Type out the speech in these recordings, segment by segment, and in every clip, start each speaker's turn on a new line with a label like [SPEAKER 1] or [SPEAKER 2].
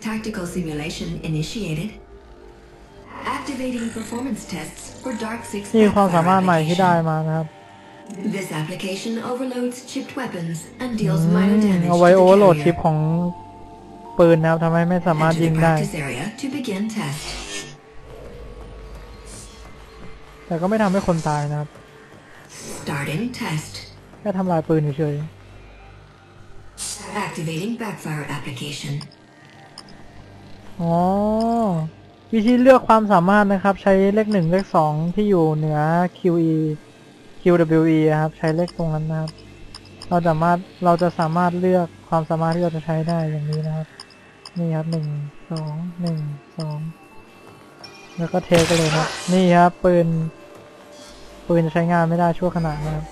[SPEAKER 1] Tactical simulation initiated. Activating performance tests for Dark Six
[SPEAKER 2] นี่คือความสามารถ
[SPEAKER 1] backfire
[SPEAKER 2] ใหม่ที่ได้
[SPEAKER 1] application.
[SPEAKER 2] มานะครับ
[SPEAKER 1] This application overloads chipped weapons and deals
[SPEAKER 2] อื
[SPEAKER 1] minor
[SPEAKER 2] ม
[SPEAKER 1] damage
[SPEAKER 2] เอา
[SPEAKER 1] to
[SPEAKER 2] ไว้
[SPEAKER 1] the
[SPEAKER 2] โอเวอร์โหลด
[SPEAKER 1] carrier.
[SPEAKER 2] ชิปของปืนนะครับทำให้ไม่สามารถ
[SPEAKER 1] Enter
[SPEAKER 2] ยิง
[SPEAKER 1] the
[SPEAKER 2] ได้
[SPEAKER 1] practice area to begin test.
[SPEAKER 2] แต่ก็ไม่ทำให้คนตายนะครับ
[SPEAKER 1] Starting test.
[SPEAKER 2] แค่ทำลายปืนเฉย
[SPEAKER 1] Activating backfire application.
[SPEAKER 2] อ๋อ วิธีเลือกความสามารถนะครับ ใช้เลขหนึ่งเลขสองที่อยู่เหนือ QE QWE อะครับ ใช้เลขตรงนั้นนะครับ เราสามารถเราจะสามารถเลือกความสามารถที่เราจะใช้ได้อย่างนี้นะครับ นี่ครับหนึ่งสองหนึ่งสองแล้วก็เทกันเลยครับ นี่ครับปืนปืนจะใช้งานไม่ได้ชั่วขณะนะครับ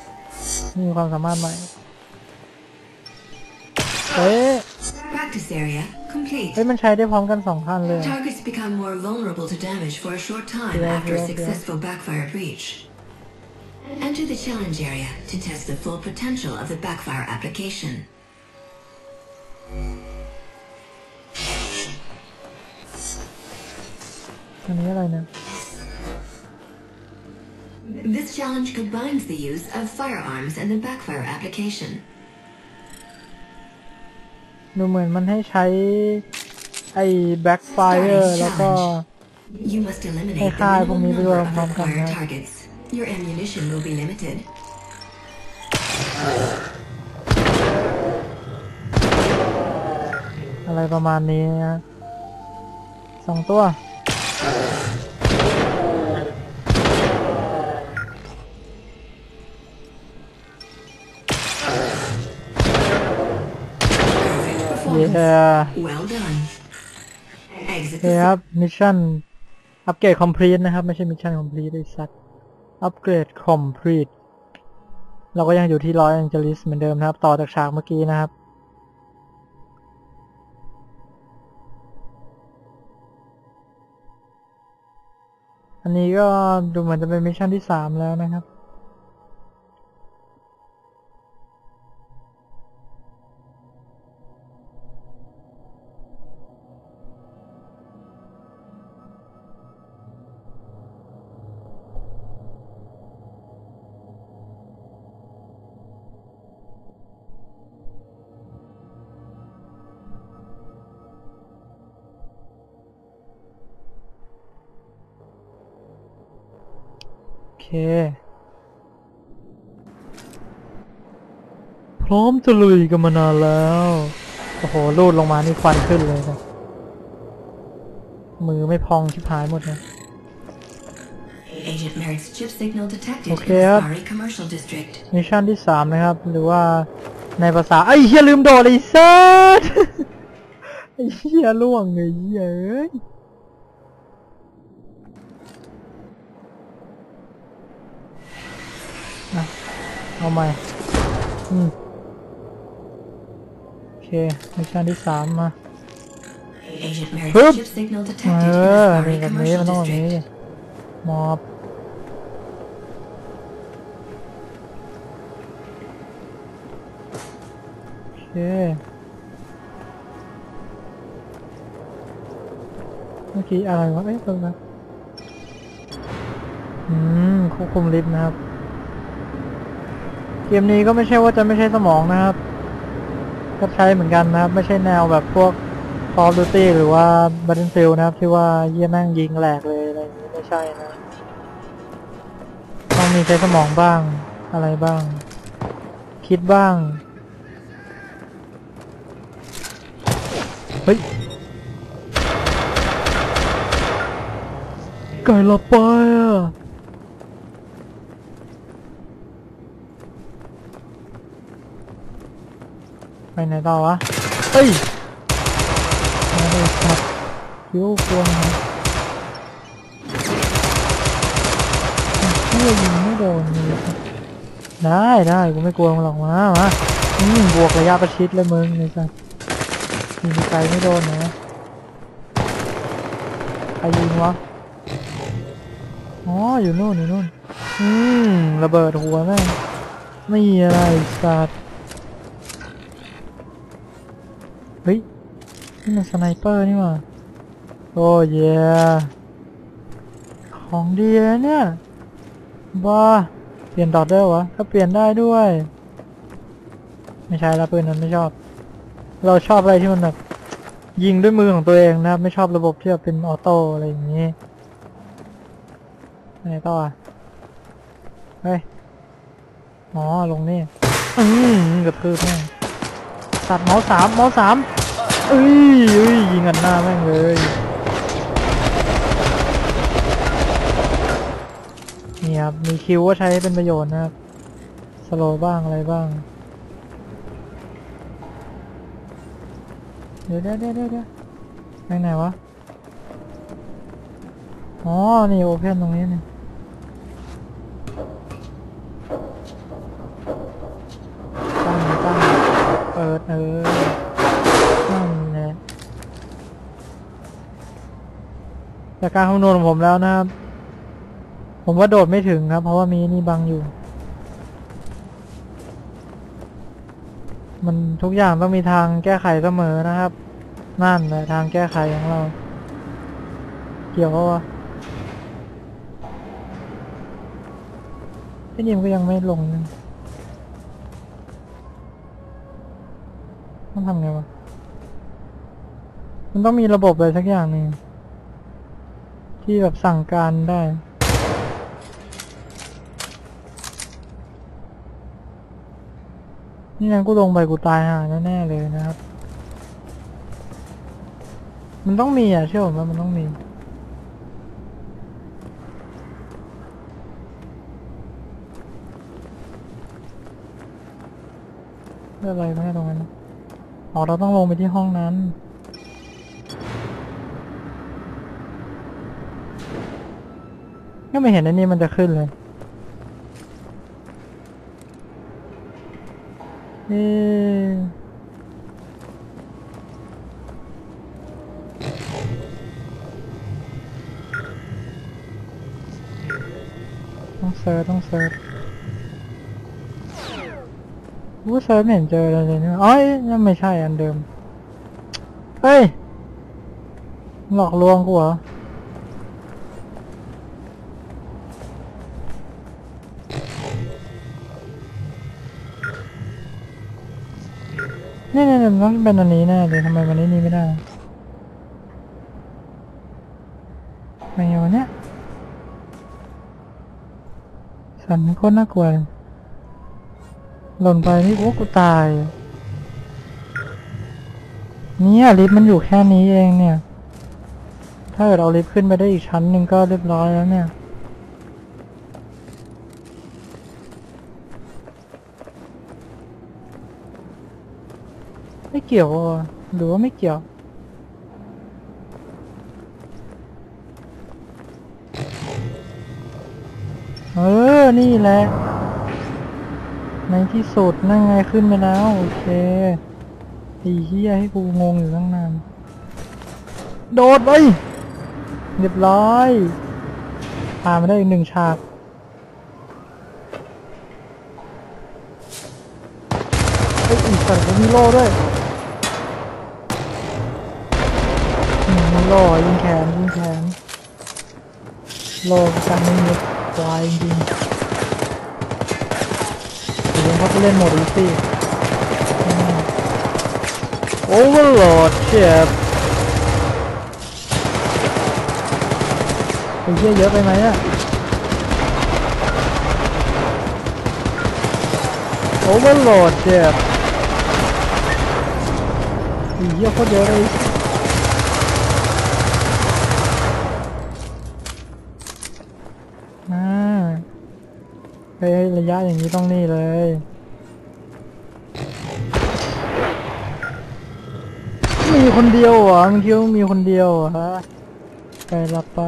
[SPEAKER 2] นี่ความสามารถใหม่เอ๊ะ
[SPEAKER 1] Practice area complete.
[SPEAKER 2] เฮ้ยมันใช้ได้พร้อมกันสองท่านเลย
[SPEAKER 1] Targets become more vulnerable to damage for a short time
[SPEAKER 2] Yeah,
[SPEAKER 1] after a
[SPEAKER 2] yeah, yeah.
[SPEAKER 1] successful backfire breach. Enter the challenge area to test the full potential of the backfire application.
[SPEAKER 2] อันนี้อะไรเนี่ย
[SPEAKER 1] This challenge combines the use of firearms and the backfire application.
[SPEAKER 2] ดูเหมือนมันให้ใช้ ไอ้ backfire แล้วก็
[SPEAKER 1] You must eliminate
[SPEAKER 2] Hey,
[SPEAKER 1] the
[SPEAKER 2] hi,
[SPEAKER 1] minimum
[SPEAKER 2] bumili
[SPEAKER 1] number
[SPEAKER 2] ko
[SPEAKER 1] of
[SPEAKER 2] ng mom
[SPEAKER 1] backfire
[SPEAKER 2] ka na.
[SPEAKER 1] targets. Your ammunition will be limited.
[SPEAKER 2] อะไรประมาณนี้นะสองตัว เค
[SPEAKER 1] the
[SPEAKER 2] ครับมิชชั่นอัปเกรด complete นะครับไม่ใช่มิชชั่น complete ไอ้สัตว์อัปเกรด complete เราก็ยังอยู่ที่ลอสแองเจลิสเหมือนเดิมนะครับ ต่อจากฉากเมื่อกี้นะครับอันนี้ก็ดูเหมือนจะเป็นมิชชั่นที่สามแล้วนะครับ พร้อมจะลุยกันมานานแล้ว โอ้โหลูดลงมานี่ควันขึ้นเลยนะมือไม่พองชิบหายหมดนะ
[SPEAKER 1] Agent Merritt's chip signal detected
[SPEAKER 2] Okay,
[SPEAKER 1] in
[SPEAKER 2] up.
[SPEAKER 1] the Sari Commercial District.
[SPEAKER 2] มิชชั่นที่สามนะครับ หรือว่าในภาษาไอ้เฮียลืมโดดเลยเซิร์ไอ้เฮียล่วงเลยเฮียเอ้ย เอาใหม่ อืม โอเคมิชชั่นที่สามมา
[SPEAKER 1] Agent Merritt's
[SPEAKER 2] Hup.
[SPEAKER 1] chip signal
[SPEAKER 2] เอ
[SPEAKER 1] detected in
[SPEAKER 2] อ
[SPEAKER 1] the
[SPEAKER 2] นี่
[SPEAKER 1] Sari
[SPEAKER 2] แบบนี้มัน
[SPEAKER 1] Commercial
[SPEAKER 2] ต้องแบบนี้
[SPEAKER 1] District.
[SPEAKER 2] มอบโอเคเมื่อกี้อะไรวะเอ้ยตรงนั้นอืมควบคุมลิฟต์นะครับเกมนี้ก็ไม่ใช่ว่าจะไม่ใช่สมองนะครับ ก็ใช้เหมือนกันนะครับ ไม่ใช่แนวแบบพวก Call of Duty หรือว่า Battlefield นะครับ ที่ว่าเยี่ยแม่งยิงแหลกเลยอะไรอย่างนี้ไม่ใช่นะ ต้องมีใช้สมองบ้างอะไรบ้าง คิดบ้าง เฮ้ยไก่ละไปอะ ไปไหนต่อวะ เฮ้ยมาเลยครับคิ้วควงนะเฮียยิงไม่โดนเลยได้ได้กูไม่กลัวมึงหรอกมามาอืมบวกระยะประชิดเลยมึงเลยสัสยิงไกลไม่โดนนะใครยิงวะ อ๋อ อยู่นู่นอยู่นู่น อืม ระเบิดหัวแม่งไม่อะไรสัตว์ เฮ้ย นี่มันสไนเปอร์นี่หว่าโอ้ยของดีเลยเนี่ยบ้าเปลี่ยนดอทได้หรอวะก็เปลี่ยนได้ด้วย ไม่ใช่ละปืนนั้นไม่ชอบ เราชอบอะไรที่มันแบบยิงด้วยมือของตัวเองนะครับ ไม่ชอบระบบที่แบบเป็นออโต้อะไรอย่างนี้ไหนต่อเฮ้ย อ๋อ ลงนี่ อืมกระทืบแม่ง ตัดเมาส์สามเมาส์สามเอ้ยเอ้ยยิงกันหน้าแม่งเลยนี่ครับมีคิวก็ใช้เป็นประโยชน์นะครับสโลบ้างอะไรบ้างเดี๋ยวเดี๋ยวเดี๋ยวเดี๋ยวไหนวะอ๋อนี่โอเพนตรงนี้เนี่ตั้ จากการคำนวณของผมแล้วนะครับ ผมว่าโดดไม่ถึงครับ เพราะว่ามีนี่บังอยู่ มันทุกอย่างต้องมีทางแก้ไขเสมอนะครับ นั่นแหละทางแก้ไขของเรา เกี่ยวปะวะไอ้นี่มันก็ยังไม่ลงนะต้องทำไงวะ มันต้องมีระบบอะไรสักอย่างหนึ่ง ที่แบบสั่งการได้ นี่งั้นกูลงไปกูตายห่าแน่ๆเลยนะครับ มันต้องมีอะเชื่อผมว่ามันต้องมีเรื่องอะไรไม่ตรงนั้น อ๋อ เราต้องลงไปที่ห้องนั้น ก็ไม่เห็นอันนี้มันจะขึ้นเลยเอ๊ะต้องเซิร์ชต้องเซิร์ชวู้เซิร์ชไม่เห็นเจอเลยเนี่ยอ๋อนั่นไม่ใช่อันเดิมเฮ้ย หลอกลวงกูเหรอ่เนี่ยเนี่ยมันต้องเป็นอันนี้แน่เลยทำไมวันนี้นี่ไม่ได้ไงวะเนี่ยสันโคตรน่ากลัวเลยหล่นไปนี่โอ้กูตาย เนี่ยลิฟต์มันอยู่แค่นี้เองเนี่ย ถ้าเกิดเอาลิฟต์ขึ้นไปได้อีกชั้นหนึ่งก็เรียบร้อยแล้วเนี่ย ไม่เกี่ยวหรือว่าไม่เกี่ยว เออ นี่แหละ ในที่สุดนั่งไงขึ้นไปแล้ว โอเคไอ้เหี้ยให้กูงงอยู่ตั้งนาน โดดไป เรียบร้อยผ่านมาได้อีกหนึ่งฉากไอ้อีกสัตว์มีโล่ด้วย ล่ยิงแขนยิงแขนโล่กันไม่มีควายจริงเดี๋ยวเขาไปเล่นโหมดอีซี่โอเวอร์โหลดเจ็บไอ้เหี้ยเยอะไปไหมอะโอเวอร์โหลดเจ็บไอ้เหี้ยโคตรเยอะเลย อ่าเฮ้ยระยะอย่างนี้ต้องนี่เลยมีคนเดียวเหรอมึงคิดว่ามีคนเดียวเหรอฮะไปละไป